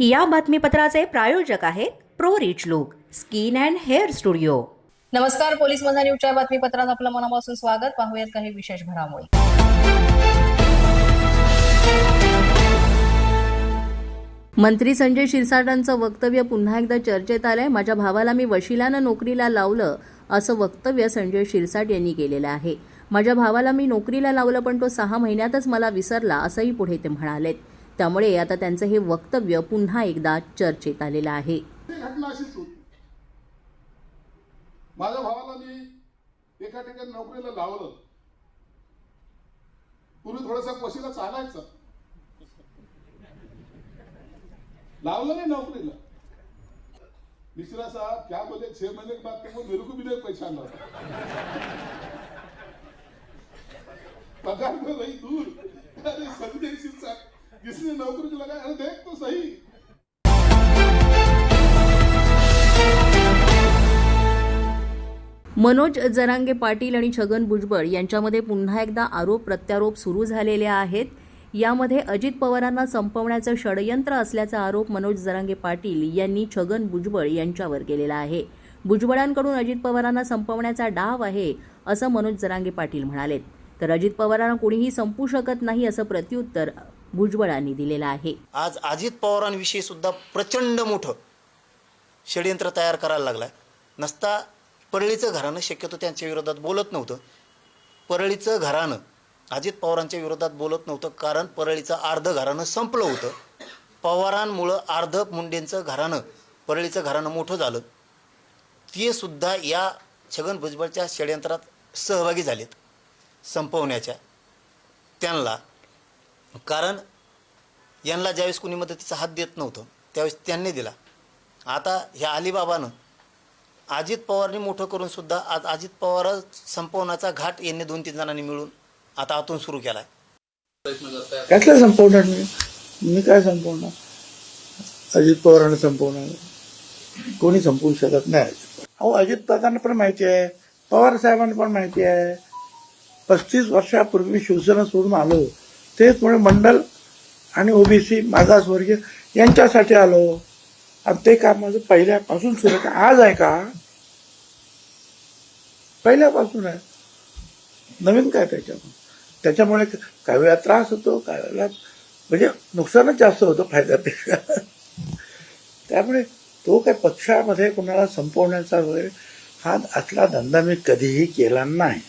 या बातमीपत्राचे प्रायोजक आहेत pro rich look skin and hair studio. नमस्कार पोलीस माझा न्यूजच्या बातमीपत्रात आपलं मनापासून स्वागत. पाहूयात काही विशेष घडामोडी. मंत्री संजय शिरसाटांचं वक्तव्य पुन्हा एकदा चर्चेत आलंय. माझ्या भावाला मी वशिलानं नोकरीला लावलं असं वक्तव्य संजय शिरसाट यांनी केलेलं आहे. माझ्या भावाला मी नोकरीला लावलं पण तो सहा महिन्यातच मला विसरला असंही पुढे ते म्हणालेत. त्यामुळे आता त्यांचं हे वक्तव्य पुन्हा एकदा चर्चेत आलेलं आहे. माझ्या भावाला मी एका ठिकाणी नोकरीला लावलं. पूर्वी थोडासा पशीला चालायचा. लावलं नाही नौकरीला. मिश्रा साहब क्या बोले छह महीने के बाद तुमको मेरे को भी नहीं पगार तो रही दूर. अरे संजय सिंह साहब जिसने नौकरी को अरे देख तो सही। मनोज जरांगे पाटील आणि छगन भुजबळ यांच्यामध्ये पुन्हा एकदा आरोप प्रत्यारोप सुरू झालेले आहेत. यामध्ये अजित पवारांना संपवण्याचं षडयंत्र असल्याचा आरोप मनोज जरांगे पाटील यांनी छगन भुजबळ यांच्यावर केलेला आहे. भुजबळांकडून अजित पवारांना संपवण्याचा डाव आहे असं मनोज जरांगे पाटील म्हणालेत. तर अजित पवारांना कोणीही संपू शकत नाही असं प्रत्युत्तर भुजबळांनी दिलेलं आहे. आज अजित पवारांविषयी सुद्धा प्रचंड मोठं षडयंत्र तयार करायला लागलाय. नसता परळीचं घराणं शक्यतो त्यांच्या विरोधात बोलत नव्हतं. परळीचं घराणं अजित पवारांच्या विरोधात बोलत नव्हतं कारण परळीचं अर्ध घराणं संपलं होतं. पवारांमुळं अर्ध मुंडेंचं घराणं परळीचं घराणं मोठं झालं. ते सुद्धा या छगन भुजबळच्या षडयंत्रात सहभागी झालेत. संपवण्याच्या त्यांना कारण यांना ज्यावेळेस कोणी मदतीचा हात देत नव्हतं त्यावेळेस त्यांनी दिला. आता ह्या अलिबाबानं अजित पवारनी मोठं करून सुद्धा आज अजित पवार संपवण्याचा घाट यांनी दोन तीन जणांनी मिळून आता आतून सुरू केला आहे कसलं संपवणार मी? मी काय संपवणार? अजित पवारांना संपवणार? कोणी संपवू शकत नाही. अहो अजित पवारांना पण माहिती आहे. पवार साहेबांना पण माहिती आहे. पस्तीस वर्षापूर्वी शिवसेना सोडून आलो. तेच म्हणून मंडल आणि ओबीसी मागासवर्गीय यांच्यासाठी आलो. आणि ते काम माझं पहिल्यापासून सुरू आहे का? आज आहे का? पहिल्यापासून आहे. नवीन काय त्याच्यामुळे? त्याच्यामुळे काही वेळा त्रास होतो काही वेळेला म्हणजे नुकसानच जास्त होतं फायद्यापेक्षा. त्यामुळे तो काय पक्षामध्ये कोणाला संपवण्याचा वगैरे हा असला धंदा मी कधीही केला नाही.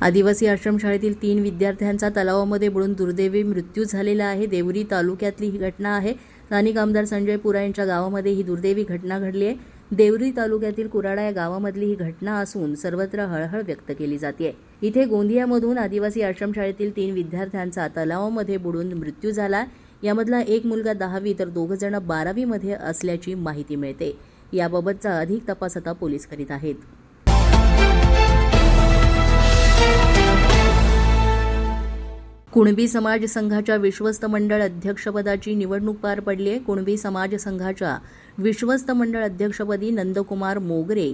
आदिवासी आश्रमशाळेतील तीन विद्यार्थ्यांचा तलावामध्ये बुडून दुर्दैवी मृत्यू झालेला आहे. देवरी तालुक्यातली ही घटना आहे. स्थानिक आमदार संजय पुरा यांच्या गावामध्ये ही दुर्दैवी घटना घडली आहे. देवरी तालुक्यातील कुराडा या गावामधली ही घटना असून सर्वत्र हळहळ व्यक्त केली जाते. इथे गोंदियामधून आदिवासी आश्रमशाळेतील तीन विद्यार्थ्यांचा तलावामध्ये बुडून मृत्यू झाला यामधला एक मुलगा दहावी तर दोघं जण बारावीमध्ये असल्याची माहिती मिळते. याबाबतचा अधिक तपास आता पोलीस करीत आहेत. कुणबी समाज संघाच्या विश्वस्त मंडळ अध्यक्षपदाची निवडणूक पार पडली आहे. कुणबी समाज संघाच्या विश्वस्त मंडळ अध्यक्षपदी नंदकुमार मोगरे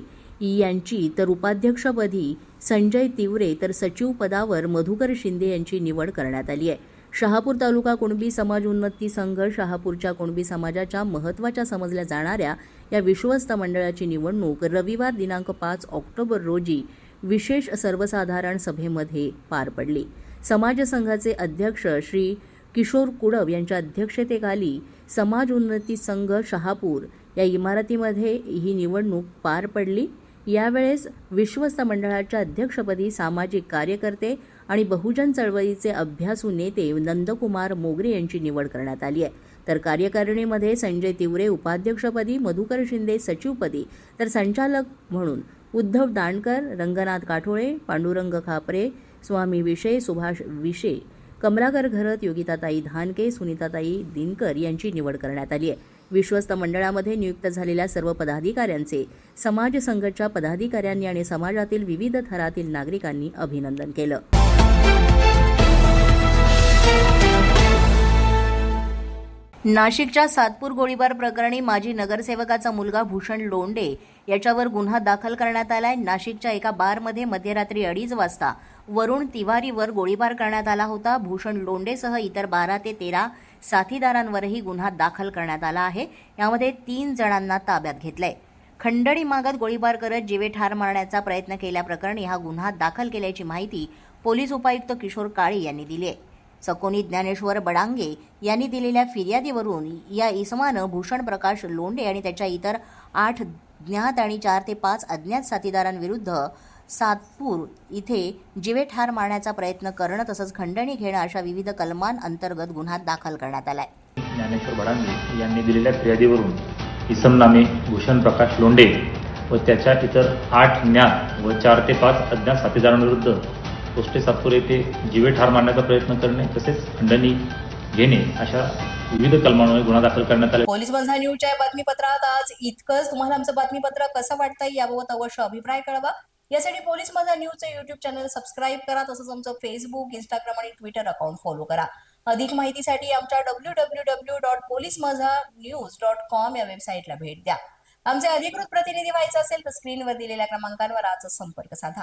यांची तर उपाध्यक्षपदी संजय तिवरे तर सचिव पदावर मधुकर शिंदे यांची निवड करण्यात आली आहे. शहापूर तालुका कुणबी समाज उन्नती संघ शहापूरच्या कुणबी समाजाच्या महत्त्वाच्या समजल्या जाणाऱ्या या विश्वस्त मंडळाची निवडणूक रविवार दिनांक पाच ऑक्टोबर रोजी विशेष सर्वसाधारण सभेमध्ये पार पडली. समाज संघाचे अध्यक्ष श्री किशोर कुडव यांच्या अध्यक्षतेखाली समाज उन्नती संघ शहापूर या इमारतीमध्ये ही निवडणूक पार पडली. यावेळेस विश्वस्त मंडळाच्या अध्यक्षपदी सामाजिक कार्यकर्ते आणि बहुजन चळवळीचे अभ्यासू नेते नंदकुमार मोगरे यांची निवड करण्यात आली आहे. तर कार्यकारिणीमध्ये संजय तिवरे उपाध्यक्षपदी मधुकर शिंदे सचिवपदी तर संचालक म्हणून उद्धव दांडकर रंगनाथ काठोळे पांडुरंग खापरे स्वामी विषय सुभाष विषे कमलाकर घरत योगिताताई धानके सुनीताताई दिनकर यांची निवड करण्यात आली आहे. विश्वस्त मंडळामध्ये नियुक्त झालेल्या सर्व पदाधिकाऱ्यांचे समाज संघाच्या पदाधिकाऱ्यांनी आणि समाजातील विविध थरातील नागरिकांनी अभिनंदन केलं. नाशिकच्या सातपूर गोळीबार प्रकरणी माजी नगरसेवकाचा मुलगा भूषण लोंडे याच्यावर गुन्हा दाखल करण्यात आलाय. नाशिकच्या एका बारमध्ये मध्यरात्री अडीच वाजता वरुण तिवारीवर गोळीबार करण्यात आला होता. भूषण लोंडेसह इतर बारा ते तेरा साथीदारांवरही गुन्हा दाखल करण्यात आला आहे. यामध्ये तीन जणांना ताब्यात घेतलंय. खंडणी मागत गोळीबार करत जीवे ठार मारण्याचा प्रयत्न केल्याप्रकरणी हा गुन्हा दाखल केल्याची माहिती पोलीस उपायुक्त किशोर काळे यांनी दिली आहे सकोनी ज्ञानेश्वर बडांगे यांनी दिलेल्या फिर्यादीवरून या इसमानं भूषण प्रकाश लोंडे आणि त्याच्या इतर आठ ज्ञात आणि चार ते पाच अज्ञात साथीदारांविरुद्ध सातपूर इथे जिवे ठार मारण्याचा प्रयत्न करणं तसंच खंडणी घेणं अशा विविध कलमांअंतर्गत गुन्हा दाखल करण्यात आलाय. ज्ञानेश्वर बडांगे यांनी दिलेल्या फिर्यादीवरून इसम नामे भूषण प्रकाश लोंडे व त्याच्या इतर आठ ज्ञात व चार ते पाच अज्ञात साथीदारांविरुद्ध पोस्टे सातपूर येथे जीवे ठार मारण्याचा प्रयत्न करणे तसेच खंडणी घेणे अशा विविध कलमांमुळे गुन्हा दाखल करण्यात आला. पोलीस बंधा न्यूजच्या बातमीपत्रात आज इतकंच. तुम्हाला आमचं बातमीपत्र कसं वाटतंय याबाबत अवश्य अभिप्राय कळवा. यासाठी पोलीस बंधा न्यूजचं युट्यूब चॅनल सबस्क्राईब करा तसंच आमचं फेसबुक इंस्टाग्राम आणि ट्विटर अकाउंट फॉलो करा. अधिक माहितीसाठी आमच्या W W W dot police Majha news dot com या वेबसाईटला भेट द्या. आमचे अधिकृत प्रतिनिधी व्हायचं असेल तर स्क्रीनवर दिलेल्या क्रमांकांवर आजच संपर्क साधा.